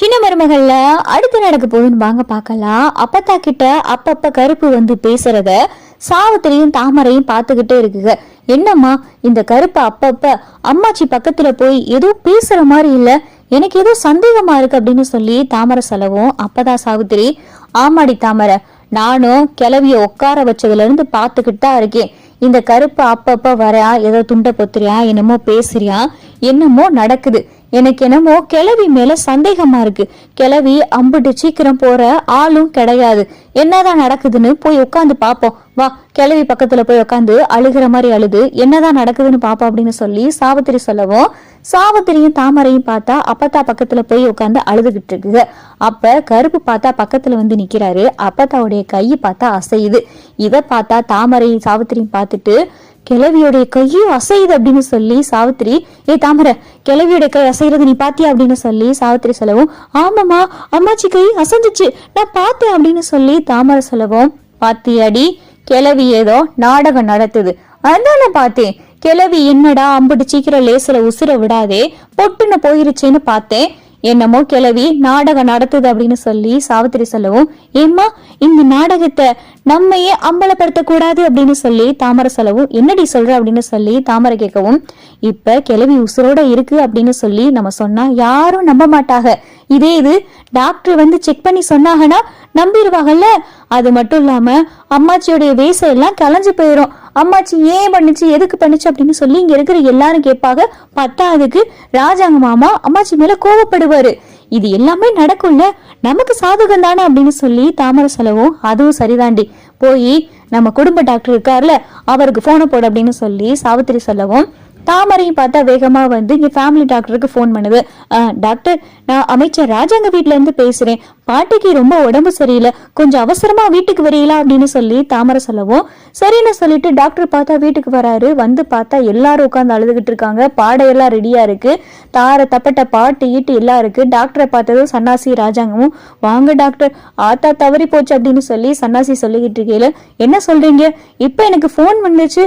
சின்ன மருமகள்ல அடுத்து நடக்க போகுதுன்னு வாங்க பார்க்கலாம். அப்பத்தா கிட்ட அப்பப்ப கருப்பு வந்து பேசுறத சாவித்திரியும் தாமரையும் பார்த்துக்கிட்டே இருக்குங்க. என்னம்மா இந்த கருப்பு அப்பப்ப அம்மாச்சி பக்கத்துல போய் ஏதோ பேசுற மாதிரி இல்ல. எனக்கு ஏதோ சந்தேகமா இருக்கு அப்படின்னு சொல்லி தாமரை செலவும் அப்பதான் சாவித்திரி ஆமாடி தாமரை நானும் கிளவிய உட்கார வச்சதுல இருந்து பார்த்துக்கிட்டு தான் இருக்கேன். இந்த கருப்பு அப்பப்ப வரா ஏதோ துண்டை பொத்துறியா என்னமோ பேசுறியா என்னமோ நடக்குது. எனக்கு என்னமோ கிளவி மேல சந்தேகமா இருக்கு. கிளவி அம்புட்டு சீக்கிரம் போற ஆளும் கிடையாது. என்னதான் நடக்குதுன்னு போய் உட்காந்து பாப்போம் வா கிளவி பக்கத்துல போய் உட்காந்து அழுகிற மாதிரி அழுது என்னதான் நடக்குதுன்னு பாப்பா அப்படின்னு சொல்லி சாவித்திரி சொல்லவும் சாவித்திரியும் தாமரையும் பார்த்தா அப்பத்தா பக்கத்துல போய் உட்காந்து அழுதுகிட்டு இருக்குது. அப்ப கருப்பு பார்த்தா பக்கத்துல வந்து நிக்கிறாரு. அப்பத்தாவுடைய கை பார்த்தா அசையுது. இதை பார்த்தா தாமரையும் சாவித்திரியும் பார்த்துட்டு கிழவியோடைய கையும் அசையுது அப்படின்னு சொல்லி சாவித்திரி ஏ தாமரை கிழவியோட கை அசைகிறது நீ பாத்தியா? அப்படின்னு சொல்லி சாவித்திரி சொல்லவும் ஆமாமா அம்மாச்சி கை அசைஞ்சிச்சு. நான் பார்த்தேன் அப்படின்னு சொல்லி தாமரை சொல்லவும் பாத்தியாடி கிழவி ஏதோ நாடகம் நடத்துது. அதனால பார்த்தேன் கிளவி என்னடா அம்புட்டு சீக்கிரம் லேசுல உசுர விடாதே பொட்டுன்னு போயிருச்சேன்னு பார்த்தேன். என்னமோ கிளவி நாடகம் நடத்துது அப்படின்னு சொல்லி சாவித்திரி சொல்லவும் ஏம்மா இந்த நாடகத்தை நம்மையே அம்பலப்படுத்த கூடாது அப்படின்னு சொல்லி தாமரை சொல்லவும் என்னடி சொல்ற? அப்படின்னு சொல்லி தாமரை கேட்கவும் இப்ப கிளவி உசுரோட இருக்கு அப்படின்னு சொல்லி நம்ம சொன்னா யாரும் நம்ப மாட்டாங்க. இதே இது டாக்டர் வந்து செக் பண்ணி சொன்னாங்கன்னா நம்பிடுவாங்கல்ல? அது மட்டும் இல்லாம அம்மாச்சியோடைய வேசம் எல்லாம் கலைஞ்சு போயிடும் அம்மாச்சி ஏன் பண்ணுச்சு எதுக்கு பண்ணுச்சு அப்படின்னு சொல்லி இங்க இருக்கிற எல்லாரும் கேட்பாங்க. பத்தாவதுக்கு ராஜாங்க மாமா அம்மாச்சி மேல கோவப்படுவாரு. இது எல்லாமே நடக்கும்ல? நமக்கு சாதகம் தானே அப்படின்னு சொல்லி தாமரை செலவும் அதுவும் சரிதாண்டி. போய் நம்ம குடும்ப டாக்டர் இருக்கார்ல அவருக்கு போனை போடு அப்படின்னு சொல்லி சாவித்திரி சொல்லவும் தாமரையும் பார்த்தா வேகமாக வந்து இங்கே ஃபேமிலி டாக்டருக்கு ஃபோன் பண்ணுது. டாக்டர் நான் அமைச்சர் ராஜாங்க வீட்டிலேருந்து பேசுகிறேன் பாட்டிக்கு ரொம்ப உடம்பு சரியில்லை. கொஞ்சம் அவசரமாக வீட்டுக்கு வரீங்களா அப்படின்னு சொல்லி தாமரை சொல்லவும் சரின்னு சொல்லிட்டு டாக்டர் பார்த்தா வீட்டுக்கு வராரு. வந்து பார்த்தா எல்லாரும் உட்காந்து அழுதுகிட்டு இருக்காங்க. பாடையெல்லாம் ரெடியாக இருக்குது தார தப்பட்ட பாட்டு ஈட்டு எல்லாம் இருக்குது டாக்டரை பார்த்ததும் சன்னாசி ராஜாங்கமும் வாங்க டாக்டர் ஆத்தா தவறி போச்சு அப்படின்னு சொல்லி சன்னாசி சொல்லிக்கிட்டு இருக்கையில் என்ன சொல்கிறீங்க இப்போ எனக்கு ஃபோன் வந்துச்சு.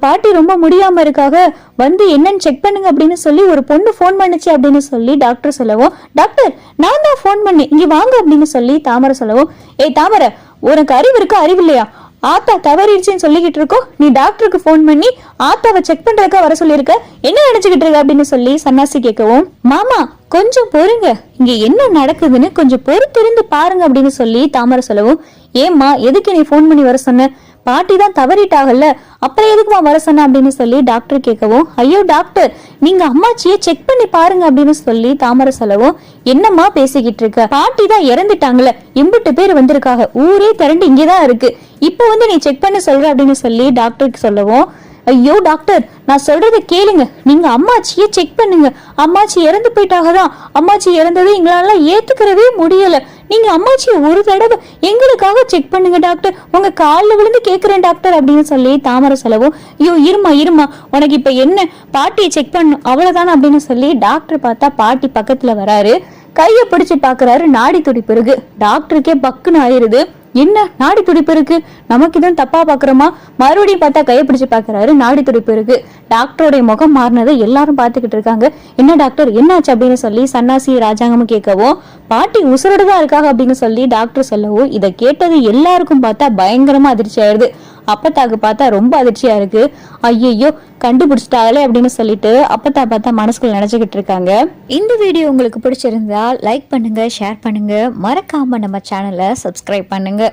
பாட்டி ரொம்ப முடியாம இருக்காக வந்து என்னன்னு செக் பண்ணுங்க அப்படின்னு சொல்லி ஒரு பொண்ணு ஃபோன் பண்ணுச்சு அப்படின்னு சொல்லி டாக்டர் சொல்லவும் டாக்டர் நான் தான் ஃபோன் பண்ணேன் இங்க வாங்க அப்படின்னு சொல்லி தாமரை சொல்லவும் ஏய் தாமரை உனக்கு அறிவு இருக்கா அறிவு இல்லையா? ஆத்தா தவறிடுச்சுன்னு சொல்லிக்கிட்டு இருக்கோம் நீ டாக்டருக்கு ஃபோன் பண்ணி ஆத்தாவை செக் பண்றதுக்கா வர சொல்லியிருக்க என்ன நினைச்சுக்கிட்டு இருக்க? அப்படின்னு சொல்லி சன்னாசி கேட்கவும் மாமா கொஞ்சம் பொறுங்க இங்க என்ன நடக்குதுன்னு கொஞ்சம் பொறுத்திருந்து பாருங்க அப்படின்னு சொல்லி தாமரை சொல்லவும் ஏம்மா எதுக்கு நீ ஃபோன் பண்ணி வர சொன்ன? பாட்டி தான் தவறிட்டாகல்ல? அப்புறம் எதுக்குமா வர சொன்ன அப்படின்னு சொல்லி டாக்டர் கேட்கவும் ஐயோ டாக்டர் நீங்க அம்மாச்சியை செக் பண்ணி பாருங்க அப்படின்னு சொல்லி தாமரை சொல்லவும் என்னம்மா பேசிக்கிட்டு இருக்க? பாட்டி தான் இறந்துட்டாங்கல்ல? எம்பிட்டு பேர் வந்திருக்காங்க ஊரே திரண்டு இங்கேதான் இருக்கு. இப்போ வந்து நீ செக் பண்ண சொல்ற அப்படின்னு சொல்லி டாக்டருக்கு சொல்லவும் ஐயோ டாக்டர் நான் சொல்றத கேளுங்க. நீங்க அம்மாச்சியை செக் பண்ணுங்க. அம்மாச்சி இறந்து போயிட்டாக தான். அம்மாச்சி இறந்தது எங்களால ஏத்துக்கிறவே முடியல. நீங்க அம்மாச்சியை ஒரு தடவை எங்களுக்காக செக் பண்ணுங்க டாக்டர் உங்க காலில் விழுந்து கேட்குறேன் டாக்டர் அப்படின்னு சொல்லி தாமரை செலவும் ஐயோ இருமா இருமா உனக்கு இப்போ என்ன? பாட்டியை செக் பண்ணும் அவ்வளோதானே அப்படின்னு சொல்லி டாக்டர் பார்த்தா பாட்டி பக்கத்தில் வராரு. கையை பிடிச்சி பார்க்குறாரு நாடி துடிப்பு இருக்கு டாக்டருக்கே பக்குன்னு ஆயிடுது. என்ன நாடி துடிப்பு இருக்கு? நமக்கு எதுவும் தப்பா பாக்குறோமா? மறுபடியும் பார்த்தா கையை பிடிச்சு பாக்குறாரு நாடி துடிப்பு இருக்கு. டாக்டருடைய முகம் மாறினதை எல்லாரும் பாத்துக்கிட்டு இருக்காங்க. என்ன டாக்டர் என்னாச்சு அப்படின்னு சொல்லி சன்னாசி ராஜாங்கமும் கேட்கவும் பாட்டி உசுரோட தான் இருக்காங்க அப்படின்னு சொல்லி டாக்டர் சொல்லவும் இதை கேட்டது எல்லாருக்கும் பார்த்தா பயங்கரமா அதிர்ச்சி ஆயிடுது. அப்பத்தாக்கு பார்த்தா ரொம்ப அதிர்ச்சியா இருக்கு. ஐயையோ கண்டுபிடிச்சிட்டாங்களே அப்படின்னு சொல்லிட்டு அப்பத்தா பார்த்தா மனசுக்குள்ள நினைச்சுக்கிட்டு இருக்காங்க. இந்த வீடியோ உங்களுக்கு பிடிச்சிருந்தா லைக் பண்ணுங்க ஷேர் பண்ணுங்க. மறக்காம நம்ம சேனலை சப்ஸ்கிரைப் பண்ணுங்க.